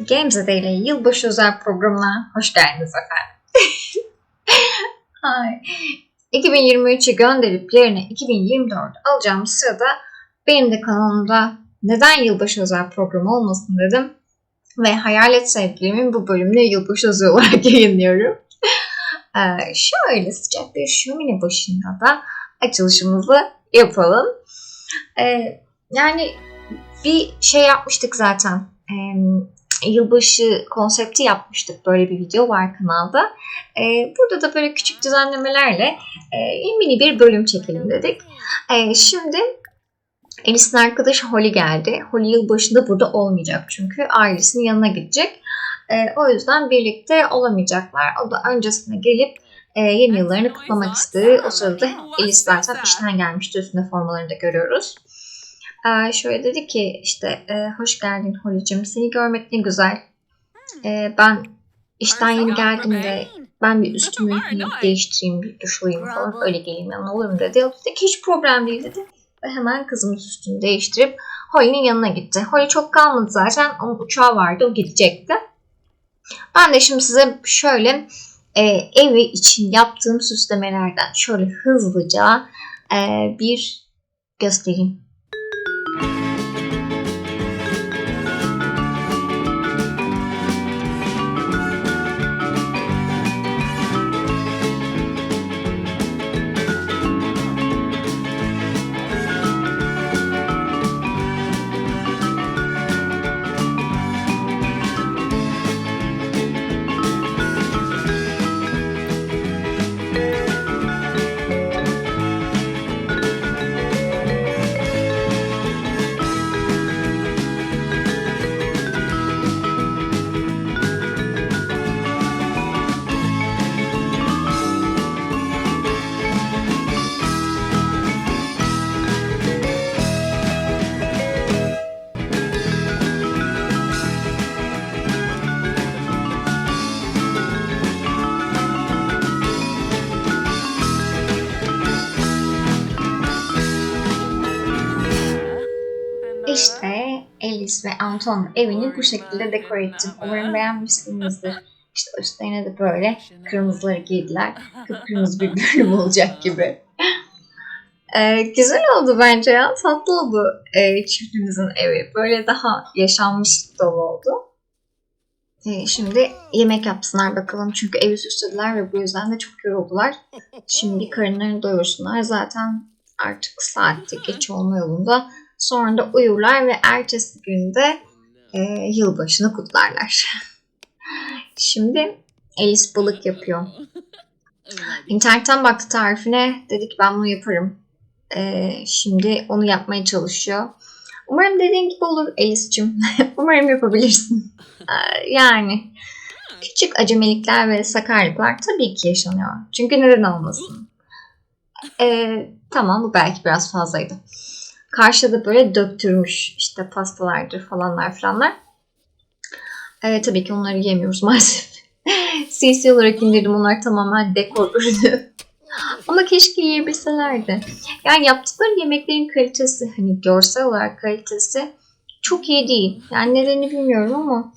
Gamezade ile yılbaşı özel programına hoş geldiniz efendim. Hay. 2023'ü gönderip yerine 2024 alacağım sırada benim de kanalımda neden yılbaşı özel programı olmasın dedim. Ve Hayalet Sevgilimin bu bölümünü yılbaşı özel olarak yayınlıyorum. Ee, şöyle sıcak bir şömine başında da açılışımızı yapalım. Ee, yani bir şey yapmıştık zaten. Ee, yılbaşı konsepti yapmıştık. Böyle bir video var kanalda. Ee, burada da böyle küçük düzenlemelerle e, mini bir bölüm çekelim dedik. Ee, şimdi Elis'in arkadaşı Holly geldi. Holly yılbaşında burada olmayacak çünkü ailesinin yanına gidecek. Ee, o yüzden birlikte olamayacaklar. O da öncesine gelip e, yeni yıllarını kutlamak istedi. O sırada Elis zaten işten gelmişti. Üstünde formalarını da görüyoruz. Şöyle dedi ki işte e, hoş geldin Holly'cim. Seni görmek ne güzel. Ee, ben işten yeni geldim de ben bir üstümü yıkayıp değiştireyim, bir duş alayım falan öyle geleyim yanına olur mu dedi. O dedi ki hiç problem değil dedi. Ve hemen kızımın üstünü değiştirip Holly'nin yanına gitti. Holly çok kalmadı zaten. Onun uçağı vardı. O gidecekti. Ben de şimdi size şöyle e, evi için yaptığım süslemelerden şöyle hızlıca e, bir göstereyim. Alice ve Anton evini bu şekilde dekore ettim. Umarım beğenmişsinizdir. İşte üstlerine de böyle kırmızıları giydiler. Kıpkırmızı bir bölüm olacak gibi. Ee, güzel oldu bence ya. Tatlı oldu e, çiftimizin evi. Böyle daha yaşanmış dolu oldu. Ee, şimdi yemek yapsınlar bakalım. Çünkü evi süslediler ve bu yüzden de çok yoruldular. Şimdi karınlarını doyursunlar. Zaten artık saatte geç olma yolunda. Sonra da uyurlar ve ertesi günde e, yılbaşını kutlarlar. Şimdi Alice balık yapıyor. İnternetten baktı tarifine. Dedi ki ben bunu yaparım. E, şimdi onu yapmaya çalışıyor. Umarım dediğin gibi olur Alice'cim. Umarım yapabilirsin. E, yani küçük acemilikler ve sakarlıklar tabii ki yaşanıyor. Çünkü neden olmasın? E, tamam bu belki biraz fazlaydı. Karşıda böyle döktürmüş işte pastalardır falanlar falanlar. Evet tabii ki onları yemiyoruz maalesef. CC olarak indirdim onlar tamamen dekor ürünü. Ama keşke yiyebilselerdi. Yani yaptıkları yemeklerin kalitesi hani görsel olarak kalitesi çok iyi değil. Yani nedenini bilmiyorum ama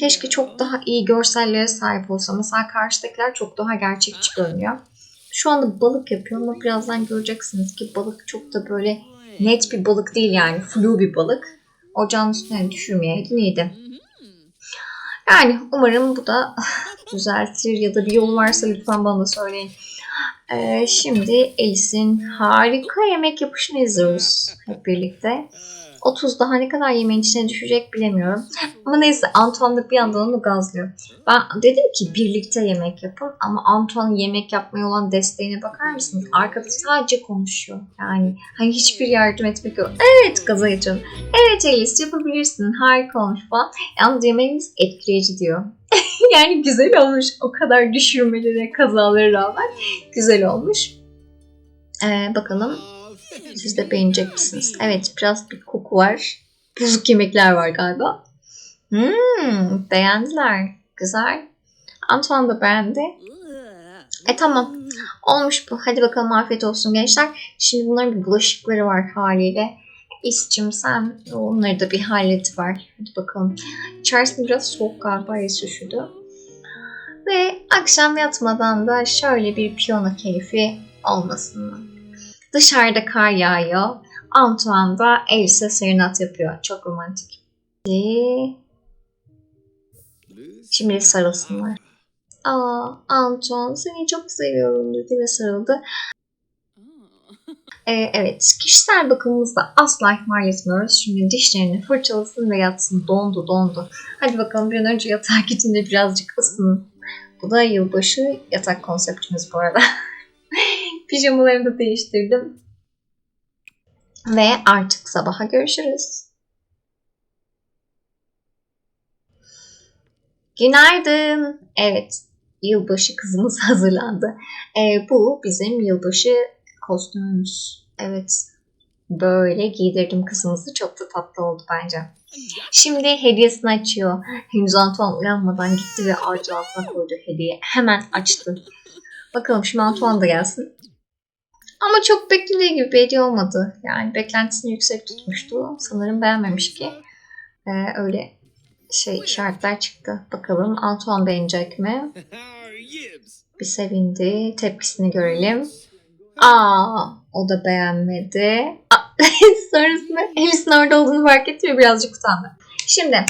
keşke çok daha iyi görsellere sahip olsa. Mesela karşıdakiler çok daha gerçekçi görünüyor. Şu anda balık yapıyor ama birazdan göreceksiniz ki balık çok da böyle net bir balık değil yani flu bir balık. Ocağın üstüne düşürmeyeydi neydi? Yani umarım bu da düzeltir ya da bir yol varsa lütfen bana söyleyin. Ee, şimdi Alice'in harika yemek yapışını izliyoruz hep birlikte. 30 daha ne kadar yemeğin içine düşecek bilemiyorum. Ama neyse Antoine da bir yandan onu gazlıyor. Ben dedim ki birlikte yemek yapın ama Antoine'ın yemek yapmaya olan desteğine bakar mısınız? Arkada sadece konuşuyor. Yani hani hiçbir yardım etmek yok. Evet gaza geçelim. Evet Alice yapabilirsin. Harika olmuş falan. Yalnız yemeğimiz etkileyici diyor. yani güzel olmuş. O kadar düşürmelere, kazalara rağmen güzel olmuş. Ee, bakalım siz de beğenecek misiniz? Evet biraz bir koku var. Buzluk yemekler var galiba. Hmm, beğendiler. Güzel. Antoine da beğendi. E tamam. Olmuş bu. Hadi bakalım afiyet olsun gençler. Şimdi bunların bir bulaşıkları var haliyle. İsçim sen onları da bir hallet var. Hadi bakalım. İçerisinde biraz soğuk galiba Elis üşüdü. Ve akşam yatmadan da şöyle bir piyano keyfi olmasın mı? Dışarıda kar yağıyor. Antoine da Elis'e serenat yapıyor. Çok romantik. Şimdi sarılsınlar. Aa Antoine seni çok seviyorum dedi ve sarıldı. Ee, evet kişisel bakımımızda asla ihmal etmiyoruz. Şimdi dişlerini fırçalasın ve yatsın. Dondu dondu. Hadi bakalım bir an önce yatağa gidin de birazcık ısının. Bu da yılbaşı yatak konseptimiz bu arada. Pijamalarımı da değiştirdim. Ve artık sabaha görüşürüz. Günaydın. Evet, yılbaşı kızımız hazırlandı. Ee, bu bizim yılbaşı kostümümüz. Evet, böyle giydirdim kızımızı. Çok da tatlı oldu bence. Şimdi hediyesini açıyor. Henüz Antoine uyanmadan gitti ve ağacın altına koydu hediye. Hemen açtı. Bakalım şimdi Antoine da gelsin. Ama çok beklediği gibi bir olmadı. Yani beklentisini yüksek tutmuştu. Sanırım beğenmemiş ki. Ee, öyle şey işaretler çıktı. Bakalım Antoine beğenecek mi? Bir sevindi. Tepkisini görelim. Aa, o da beğenmedi. Sonrasında Alice'in orada olduğunu fark etti ve birazcık utandı. Şimdi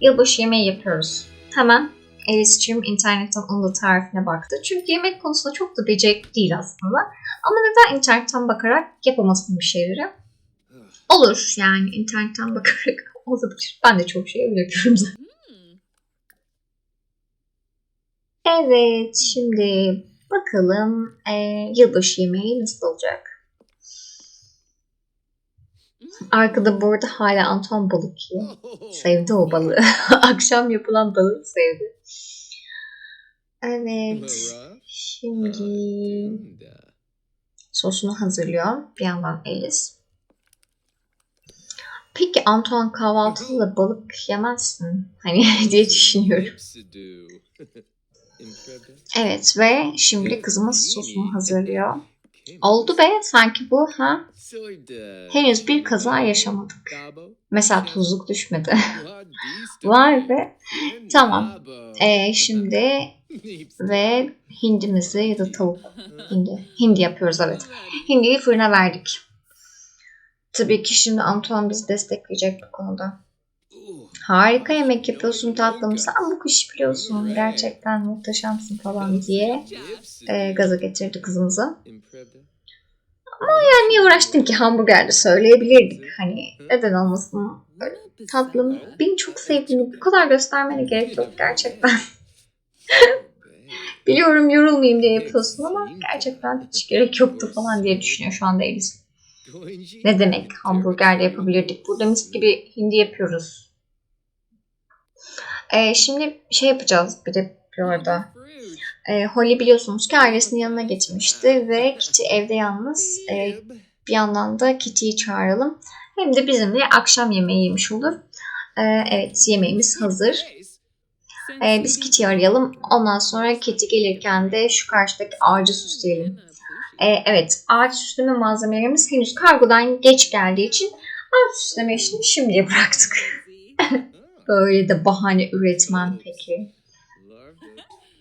yılbaşı yemeği yapıyoruz. Hemen Alice'cim internetten onun da tarifine baktı. Çünkü yemek konusunda çok da becerikli değil aslında. Ama neden internetten bakarak yapamasın bir şeyleri? Olur yani internetten bakarak olabilir. Ben de çok şey öyle yapıyorum zaten. Evet şimdi bakalım e, yılbaşı yemeği nasıl olacak? Arkada bu arada hala Antoine balık. Sevdi o balığı. Akşam yapılan balığı sevdi. Evet. Şimdi sosunu hazırlıyor. Bir yandan Alice. Peki Antoine kahvaltıda da balık yemezsin. Hani diye düşünüyorum. Evet ve şimdi kızımız sosunu hazırlıyor. Oldu be sanki bu ha. Henüz bir kaza yaşamadık. Mesela tuzluk düşmedi. Vay be. Tamam. Ee, şimdi ve hindimizi ya da tavuk hindi. Hindi yapıyoruz evet. Hindiyi fırına verdik. Tabii ki şimdi Antoine bizi destekleyecek bu konuda. Harika yemek yapıyorsun tatlım. Sen bu kış biliyorsun. Gerçekten muhteşemsin falan diye e, gaza getirdi kızımızı. Ama yani niye uğraştın ki hamburgerde söyleyebilirdik. Hani neden olmasın. Böyle, tatlım beni çok sevdiğini bu kadar göstermene gerek yok gerçekten. Biliyorum yorulmayayım diye yapıyorsun ama gerçekten hiç gerek yoktu falan diye düşünüyor şu anda Elis. Ne demek hamburgerde yapabilirdik. Burada mis gibi hindi yapıyoruz. Ee, şimdi şey yapacağız bir de bir orada. Ee, Holly biliyorsunuz ki ailesinin yanına getirmişti ve Kitty evde yalnız. Ee, bir yandan da Kitty'yi çağıralım. Hem de bizimle akşam yemeği yemiş olur. Ee, evet yemeğimiz hazır. Ee, biz Kitty'yi arayalım. Ondan sonra Kitty gelirken de şu karşıdaki ağacı süsleyelim. Ee, evet ağaç süsleme malzemelerimiz henüz kargodan geç geldiği için ağaç süsleme işini şimdiye bıraktık. Böyle de bahane üretmen peki.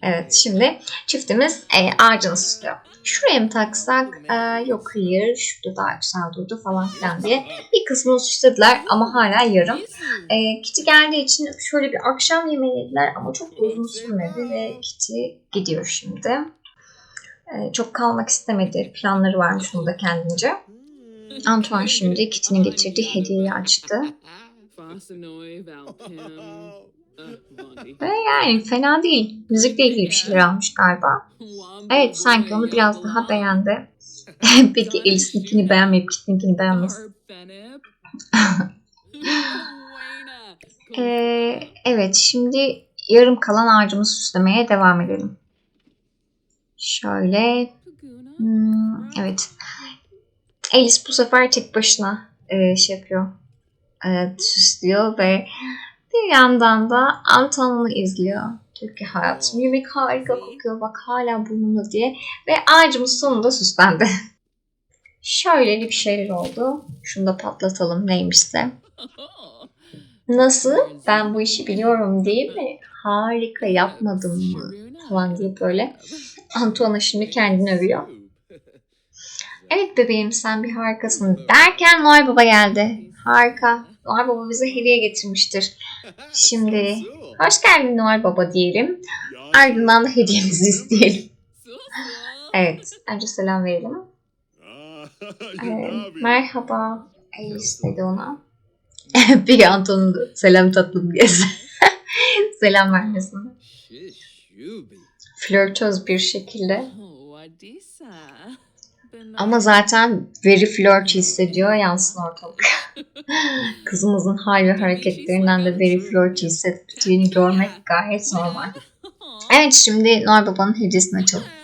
Evet şimdi çiftimiz e, ağacını süslüyor. Şuraya mı taksak? E, yok hayır şurada daha güzel durdu falan filan diye. Bir kısmını süslediler ama hala yarım. E, Kitty geldiği için şöyle bir akşam yemeği yediler ama çok da uzun sürmedi ve Kitty gidiyor şimdi. E, çok kalmak istemedi. Planları varmış bunda kendince. Antoine şimdi Kitty'nin getirdiği hediyeyi açtı. Ve yani fena değil. Müzikle ilgili bir şeyler almış galiba. Evet sanki onu biraz daha beğendi. Peki Alice'ninkini beğenmeyip Kitty'ninkini beğenmesin. ee, evet şimdi yarım kalan ağacımızı süslemeye devam edelim. Şöyle. Hmm, evet. Alice bu sefer tek başına e, şey yapıyor. E, süslüyor ve bir yandan da Anton'u izliyor. Diyor ki hayatım yemek harika kokuyor bak hala burnumda diye. Ve ağacımız sonunda süslendi. şöyle bir şeyler oldu. Şunu da patlatalım neymişse. Nasıl? Ben bu işi biliyorum değil mi? Harika yapmadım mı? Falan diye böyle. Antoine şimdi kendini övüyor. Evet bebeğim sen bir harikasın derken Noel Baba geldi. Harika. Noel Baba bize hediye getirmiştir. Şimdi hoş geldin Noel Baba diyelim. Ardından da hediyemizi isteyelim. Evet. Önce selam verelim. Ee, merhaba. Alice dedi ona. bir Anton'un da selam tatlım diye selam vermesini. Flörtöz bir şekilde. Ama zaten very flört hissediyor yansın ortalık. Kızımızın hal ve hareketlerinden de very flört hissettiğini görmek gayet normal. Evet şimdi Noel Baba'nın hediyesini açalım.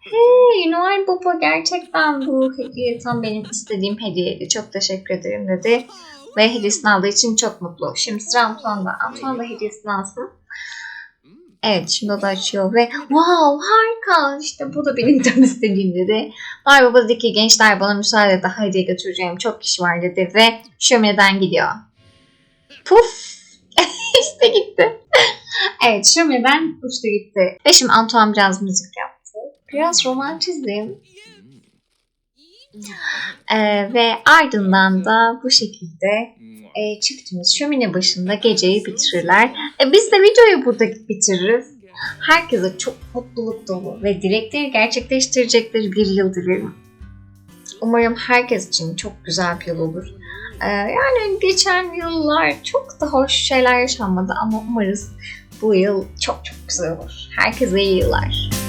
Hey Noel Baba gerçekten bu hediye tam benim istediğim hediyeydi. Çok teşekkür ederim dedi. Ve hediyesini aldığı için çok mutlu. Şimdi sıra Antoine'da. Antoine da hediyesini alsın. Evet şimdi o da açıyor ve wow harika işte bu da benim tam istediğim dedi. Noel Baba dedi ki gençler bana müsaade daha hediye götüreceğim çok kişi var dedi ve şömineden gidiyor. Puf işte gitti. evet şömineden uçtu gitti. Ve şimdi Antoine biraz müzik yaptı. Biraz romantizm. Ee, ve ardından da bu şekilde e, çiftimiz şömine başında geceyi bitirirler. E, biz de videoyu burada bitiririz. Herkese çok mutluluk dolu ve dilekleri gerçekleştirecekleri bir yıl dilerim. Umarım herkes için çok güzel bir yıl olur. Ee, yani geçen yıllar çok da hoş şeyler yaşanmadı ama umarız bu yıl çok çok güzel olur. Herkese iyi yıllar.